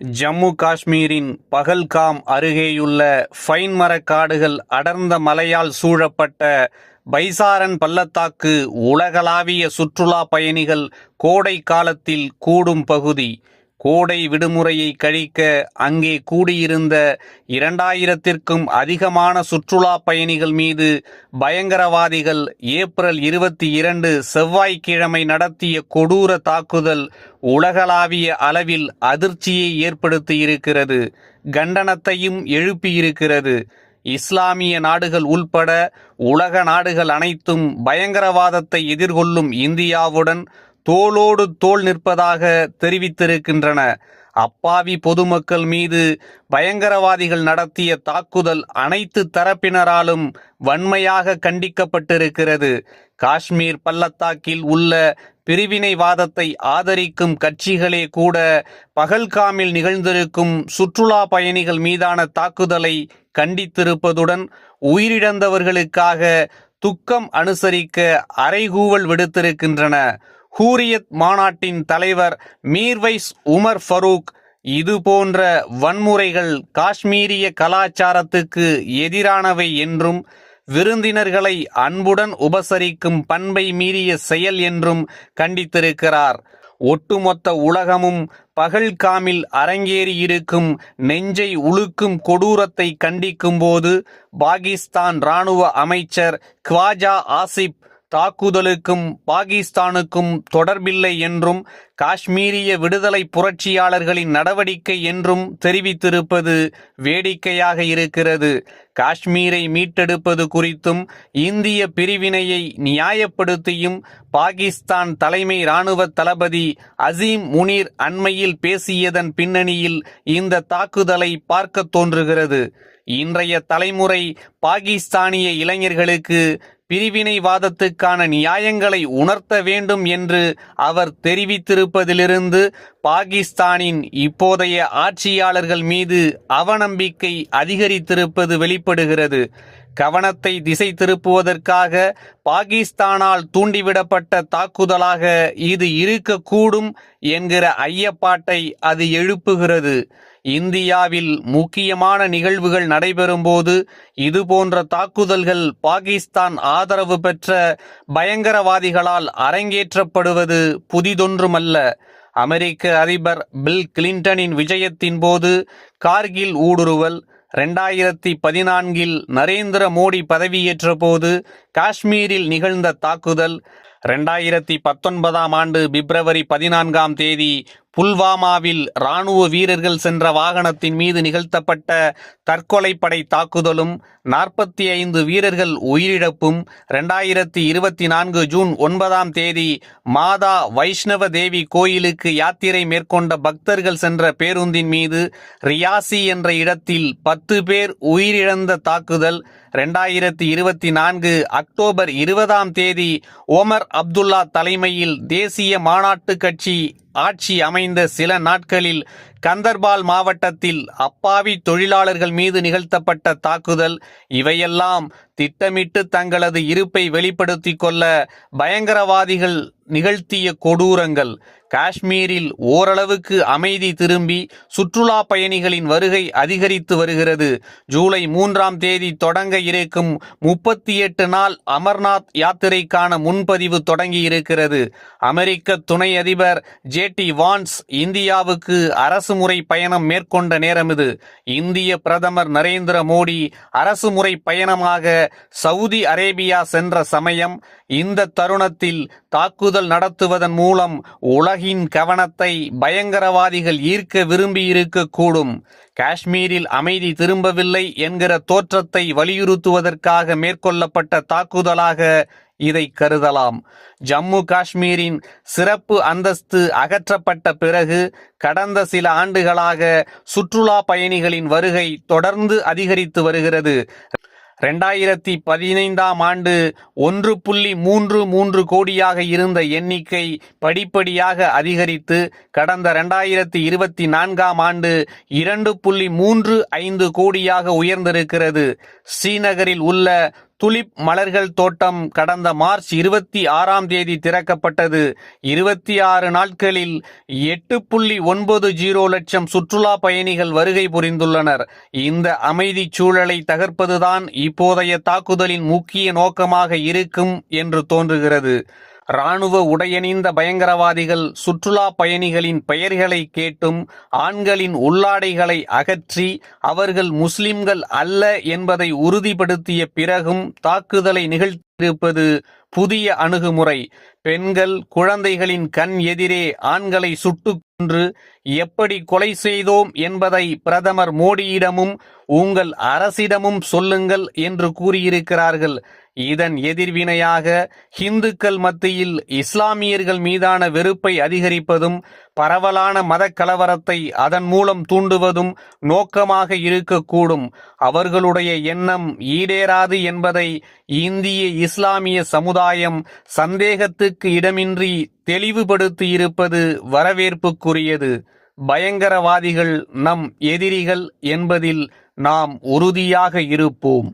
ஜம்மு காஷ்மீரின் பகல்காம் அருகேயுள்ள ஃபைன் மரக்காடுகள் அடர்ந்த மலையால் சூழப்பட்ட பைசாரன் பள்ளத்தாக்கு உலகளாவிய சுற்றுலா பயணிகள் கோடை காலத்தில் கூடும் பகுதி. கோடை விடுமுறையை கழிக்க அங்கே கூடியிருந்த இரண்டாயிரத்திற்கும் அதிகமான சுற்றுலா பயணிகள் மீது பயங்கரவாதிகள் ஏப்ரல் இருபத்தி இரண்டு செவ்வாய்க்கிழமை நடத்திய கொடூர தாக்குதல் உலகளாவிய அளவில் அதிர்ச்சியை ஏற்படுத்தியிருக்கிறது கண்டனத்தையும் எழுப்பியிருக்கிறது. இஸ்லாமிய நாடுகள் உள்பட உலக நாடுகள் அனைத்தும் பயங்கரவாதத்தை எதிர்கொள்ளும் இந்தியாவுடன் தோளோடு தோள் நிற்பதாக தெரிவித்திருக்கின்றன. அப்பாவி பொதுமக்கள் மீது பயங்கரவாதிகள் நடத்திய தாக்குதல் அனைத்து தரப்பினராலும் வன்மையாக கண்டிக்கப்பட்டிருக்கிறது. காஷ்மீர் பள்ளத்தாக்கில் உள்ள பிரிவினைவாதத்தை ஆதரிக்கும் கட்சிகளே கூட பகல்காமில் நிகழ்ந்திருக்கும் சுற்றுலா பயணிகள் மீதான தாக்குதலை கண்டித்திருப்பதுடன் உயிரிழந்தவர்களுக்காக துக்கம் அனுசரிக்க அறைகூவல் விடுத்திருக்கின்றன. ஹூரியத் மாநாட்டின் தலைவர் மீர்வைஸ் உமர் ஃபரூக் இது போன்ற வன்முறைகள் காஷ்மீரிய கலாச்சாரத்துக்கு எதிரானவை என்றும் விருந்தினர்களை அன்புடன் உபசரிக்கும் பண்பை மீறிய செயல் என்றும் கண்டித்திருக்கிறார். ஒட்டுமொத்த உலகமும் பகல்காமில் அரங்கேறியிருக்கும் நெஞ்சை உழுக்கும் கொடூரத்தை கண்டிக்கும்போது பாகிஸ்தான் இராணுவ அமைச்சர் க்வாஜா ஆசிப் தாக்குதலுக்கும் பாகிஸ்தானுக்கும் தொடர்பில்லை என்றும் காஷ்மீரிய விடுதலை புரட்சியாளர்களின் நடவடிக்கை என்றும் தெரிவித்திருப்பது வேடிக்கையாக இருக்கிறது. காஷ்மீரை மீட்டெடுப்பது குறித்தும் இந்திய பிரிவினையை நியாயப்படுத்தியும் பாகிஸ்தான் தலைமை இராணுவ தளபதி அசீம் முனீர் அண்மையில் பேசியதன் பின்னணியில் இந்த தாக்குதலை பார்க்க தோன்றுகிறது. இன்றைய தலைமுறை பாகிஸ்தானிய இளைஞர்களுக்கு பிரிவினைவாதத்துக்கான நியாயங்களை உணர்த்த வேண்டும் என்று அவர் தெரிவித்திருப்பதிலிருந்து பாகிஸ்தானின் இப்போதைய ஆட்சியாளர்கள் மீது அவநம்பிக்கை அதிகரித்திருப்பது வெளிப்படுகிறது. கவனத்தை திசை திருப்புவதற்காக பாகிஸ்தானால் தூண்டிவிடப்பட்ட தாக்குதலாக இது இருக்கக்கூடும் என்கிற ஐயப்பாட்டை அது எழுப்புகிறது. இந்தியாவில் முக்கியமான நிகழ்வுகள் நடைபெறும்போது இதுபோன்ற தாக்குதல்கள் பாகிஸ்தான் ஆதரவு பெற்ற பயங்கரவாதிகளால் அரங்கேற்றப்படுவது புதிதொன்றுமல்ல. அமெரிக்க அதிபர் பில் கிளின்டனின் விஜயத்தின் போது கார்கில் ஊடுருவல் ரெண்டாயிரத்தி பதினான்கில் நரேந்திர மோடி பதவியேற்ற போது காஷ்மீரில் நிகழ்ந்த தாக்குதல் ரெண்டாயிரத்தி பத்தொன்பதாம் ஆண்டு பிப்ரவரி பதினான்காம் தேதி புல்வாமாவில் இராணுவ வீரர்கள் சென்ற வாகனத்தின் மீது நிகழ்த்தப்பட்ட தற்கொலைப்படை தாக்குதலும் நாற்பத்தி ஐந்து வீரர்கள் உயிரிழப்பும் ரெண்டாயிரத்தி இருபத்தி நான்கு ஜூன் ஒன்பதாம் தேதி மாதா வைஷ்ணவ தேவி கோயிலுக்கு யாத்திரை மேற்கொண்ட பக்தர்கள் சென்ற பேருந்தின் மீது ரியாசி என்ற இடத்தில் பத்து பேர் உயிரிழந்த தாக்குதல் ரெண்டாயிரத்தி இருபத்தி நான்கு அக்டோபர் இருபதாம் தேதி ஓமர் அப்துல்லா தலைமையில் தேசிய மாநாட்டு கட்சி ஆட்சி அமைந்த சில நாட்களில் கந்தர்பால் மாவட்டத்தில் அப்பாவி தொழிலாளர்கள் மீது நிகழ்த்தப்பட்ட தாக்குதல் இவையெல்லாம் திட்டமிட்டு தங்களது இருப்பை வெளிப்படுத்திக் கொள்ள பயங்கரவாதிகள் நிகழ்த்திய கொடூரங்கள். காஷ்மீரில் ஓரளவுக்கு அமைதி திரும்பி சுற்றுலா பயணிகளின் வருகை அதிகரித்து வருகிறது. ஜூலை மூன்றாம் தேதி தொடங்க இருக்கும் முப்பத்தி எட்டு நாள் அமர்நாத் யாத்திரைக்கான முன்பதிவு தொடங்கி இருக்கிறது அமெரிக்க துணை அதிபர் ஜே டி வான்ஸ் இந்தியாவுக்கு அரசுமுறை பயணம் மேற்கொண்ட நேரம் இது. இந்திய பிரதமர் நரேந்திர மோடி அரசுமுறை பயணமாக சவுதி அரேபியா சென்ற சமயம் இந்த தருணத்தில் தாக்குதல் நடத்துவதன் மூலம் உலகின் கவனத்தை பயங்கரவாதிகள் ஈர்க்க விரும்பியிருக்கக்கூடும் காஷ்மீரில் அமைதி திரும்பவில்லை என்கிற தோற்றத்தை வலியுறுத்துவதற்காக மேற்கொள்ளப்பட்ட தாக்குதலாக இதை கருதலாம். ஜம்மு காஷ்மீரின் சிறப்பு அந்தஸ்து அகற்றப்பட்ட பிறகு கடந்த சில ஆண்டுகளாக சுற்றுலா பயணிகளின் வருகை தொடர்ந்து அதிகரித்து வருகிறது. ரெண்டாயிரத்தி பதினைந்தாம் ஆண்டு ஒன்று புள்ளி மூன்று மூன்று கோடியாக இருந்த எண்ணிக்கை படிப்படியாக அதிகரித்து கடந்த ரெண்டாயிரத்தி இருபத்தி நான்காம் ஆண்டு இரண்டு புள்ளி மூன்று ஐந்து கோடியாக உயர்ந்திருக்கிறது. ஸ்ரீநகரில் உள்ள துலிப் மலர்கள் தோட்டம் கடந்த மார்ச் இருபத்தி ஆறாம் தேதி திறக்கப்பட்டது. இருபத்தி ஆறு நாட்களில் எட்டு புள்ளி ஒன்பது ஜீரோ லட்சம் சுற்றுலா பயணிகள் வருகை புரிந்துள்ளனர். இந்த அமைதி சூழலை தகர்ப்பதுதான் இப்போதைய தாக்குதலின் முக்கிய நோக்கமாக இருக்கும் என்று தோன்றுகிறது. ராணுவ உடையணிந்த பயங்கரவாதிகள் சுற்றுலா பயணிகளின் பெயர்களை கேட்டும் ஆண்களின் உள்ளாடைகளை அகற்றி அவர்கள் முஸ்லிம்கள் அல்ல என்பதை உறுதிப்படுத்திய பிறகும் தாக்குதலை நிகழ்த்தியிருப்பது புதிய அணுகுமுறை. பெண்கள் குழந்தைகளின் கண் எதிரே ஆண்களை சுட்டுக் கொன்று எப்படி கொலை செய்தோம் என்பதை பிரதமர் மோடியிடமும் உங்கள் அரசிடமும் சொல்லுங்கள் என்று கூறியிருக்கிறார்கள். இதன் எதிர்வினையாக ஹிந்துக்கள் மத்தியில் இஸ்லாமியர்கள் மீதான வெறுப்பை அதிகரிப்பதும் பரவலான மத கலவரத்தை அதன் மூலம் தூண்டுவதும் நோக்கமாக இருக்கக்கூடும். அவர்களுடைய எண்ணம் ஈடேறாது என்பதை இந்திய இஸ்லாமிய சமுதாயம் சந்தேகத்துக்கு இடமின்றி தெளிவுபடுத்தியிருப்பது வரவேற்புக்குரியது. பயங்கரவாதிகள் நம் எதிரிகள் என்பதில் நாம் உறுதியாக இருப்போம்.